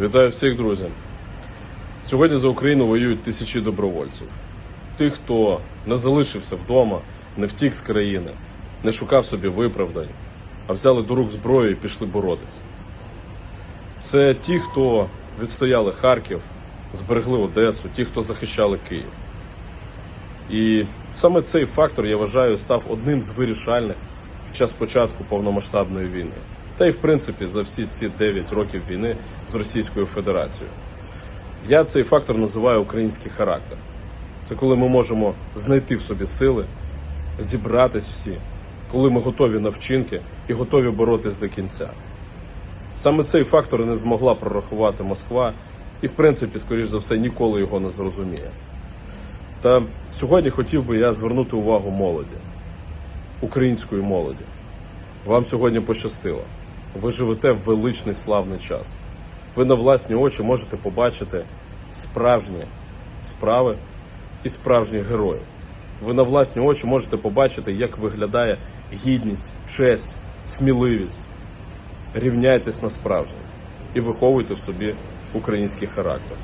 Вітаю всіх, друзі. Сьогодні за Україну воюють тисячі добровольців. Тих, хто не залишився вдома, не втік з країни, не шукав собі виправдань, а взяли до рук зброю і пішли боротись. Це ті, хто відстояли Харків, зберегли Одесу, ті, хто захищали Київ. І саме цей фактор, я вважаю, став одним з вирішальних під час початку повномасштабної війни. Та й в принципі за всі ці 9 років війни з Російською Федерацією. Я цей фактор називаю український характер. Це коли ми можемо знайти в собі сили, зібратись всі, коли ми готові на вчинки і готові боротись до кінця. Саме цей фактор не змогла прорахувати Москва, і, в принципі, скоріш за все, ніколи його не зрозуміє. Та сьогодні хотів би я звернути увагу молоді, української молоді. Вам сьогодні пощастило. Ви живете в величний славний час. Ви на власні очі можете побачити справжні справи і справжніх героїв. Ви на власні очі можете побачити, як виглядає гідність, честь, сміливість. Рівняйтесь на справжнє і виховуйте в собі український характер.